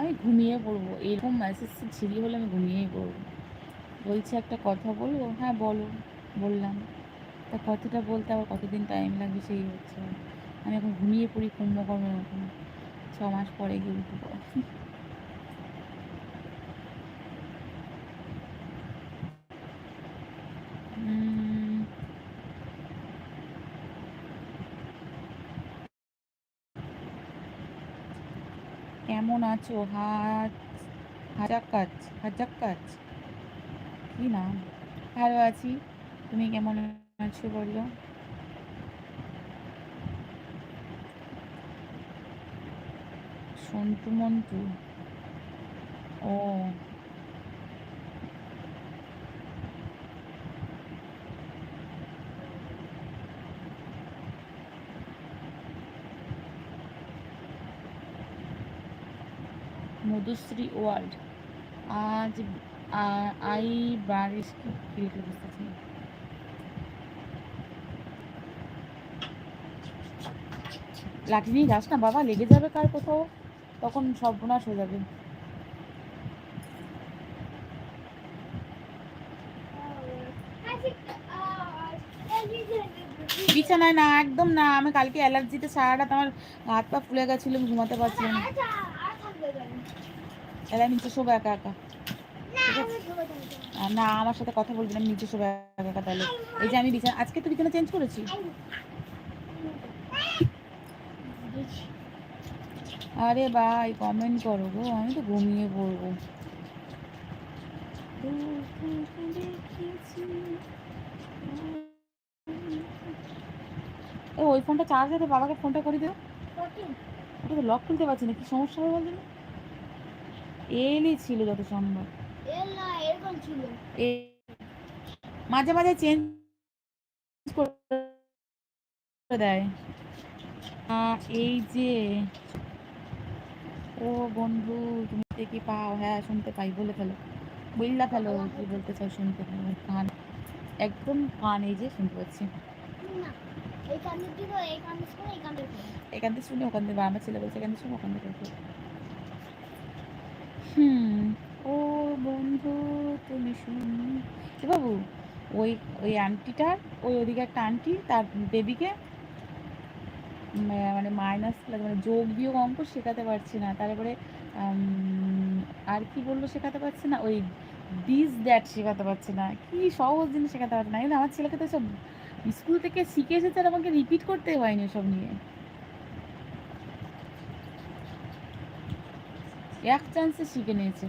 আমি ঘুমিয়ে পড়ব। এরকম মেসেজ ছিড়ি হলে আমি ঘুমিয়েই পড়ব। বলছে একটা কথা বলব? হ্যাঁ বলো। বললাম। তা কথাটা বলতে আবার কতদিন টাইম লাগবে সেই হচ্ছে। আমি এখন ঘুমিয়ে পড়ি কুম্ভকর্মের মতন ছ মাস পরে গিয়ে উঠবো। কেমন আছো? হাত হাজাক্কাচ হাজাক্কাচ কি নাম? ভালো আছি। তুমি কেমন আছো বলল সন্টু মন্টু ও। মধুশ্রী ওয়ার্ল্ড। আজ আই বারিশ লিখে লাঠি নিয়ে যাস না বাবা, লেগে যাবে কার কোথাও, তখন সর্বনাশ হয়ে যাবে। বিছানায় না, একদম না, আমি কালকে অ্যালার্জিতে সারা রাত আমার হাত পা ফুলে গেছিল ঘুমাতে পারছিলাম না। এলা নিচে শোবো একা একা। আর না আমার সাথে কথা বলবি না নিচে শোবো একা একা তাহলে। এই যে আমি বিছানা আজকে তো বিছানা চেঞ্জ করেছি। আরে ভাই কমেন্ট করো গো আমি তো ঘুমিয়ে পড়ব। ওই ফোনটা চার্জ দিতে বাবাকে ফোনটা করে দিও। ওটা তো লক খুলতে পারছি না কি সমস্যা হবে বলতে? এলই ছিল যত সম্ভব। মাঝে মাঝে চেঞ্জ করে দেয়। এই যে ও বন্ধু তুমি কি পাও হ্যাঁ শুনতে পাই বলে ফেলো। বললা ফেলো কি বলতে চাও শুনতে কান। একদম কান এই যে শুনতে পাচ্ছি। এখান থেকে শুনে ওখান থেকে আমার ছেলে বলছে এখান থেকে শুনে ওখান থেকে। হুম। ও বন্ধু, তুমি শুন। বাবু, ওই ওই আন্টিটার ওই ওদিকে একটা আন্টি তার বেবিকে মানে মাইনাস মানে যোগ বিয়োগ অঙ্ক শেখাতে পারছি না। তারপরে আর কি বলব শেখাতে পারছি না? ওই দিস দ্যাট শেখাতে পারছি না। কি সহজ জিনিস শেখাতে পারছি না। কিন্তু আমার ছেলেকে তো সব স্কুল থেকে শিখে এসেছে আর আমাকে রিপিট করতে হয়নি সব নিয়ে। এক চান্সে শিখে নিয়েছে।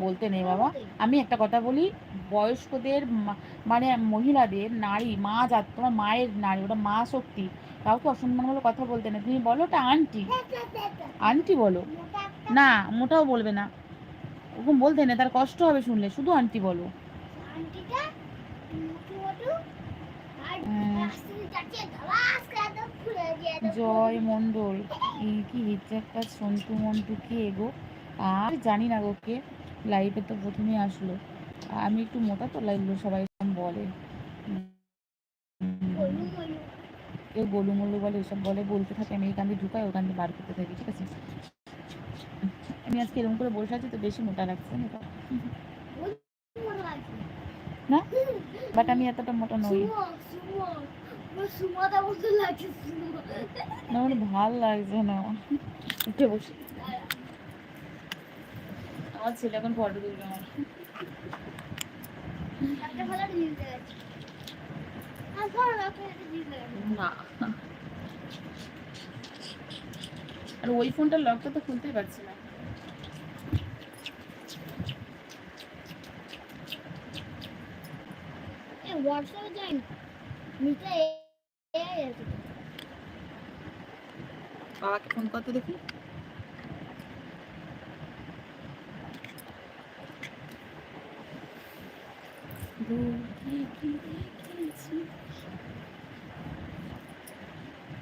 বলতে নেই বাবা। আমি একটা কথা বলি, বয়স্কদের মানে মহিলাদের নারী, মা জাত, তোমার মায়ের নারী, ওটা মা শক্তি, কাউকে অসম্মান বলে কথা বলতে নেই। তুমি বলো ওটা আন্টি। আন্টি বলো। না, মোটাও বলবে না। ওরকম বলতে নেই, তার কষ্ট হবে শুনলে। শুধু আন্টি বলো। হ্যাঁ। জয় মণ্ডল। এই কি হিজাক্কা সন্তু মন্টু কে এগো? আর জানি না গো কে। লাইভে তো প্রথমে আসলো। আমি একটু মোটা তো লাগল সবাই বলে। কেউ গোলু মোলু বলে এসব বলে বলতে থাকে। আমি এখান দিয়ে ঢুকাই ওখান দিয়ে বার করতে থাকি ঠিক আছে? আমি আজকে এরকম করে বসে আছি তো বেশি মোটা লাগছে না। না? বাট আমি এতটা মোটা নই। আমার ভালো লাগছে না। উঠে বসে। আমার ছেলে এখন ফটো তুলবে আমার। আর ওই ফোনটার লকটা তো খুলতেই পারছি না। হোয়াটসঅ্যাপে যাই বাবাকে ফোন করতে দেখি। থেকে দেখেছি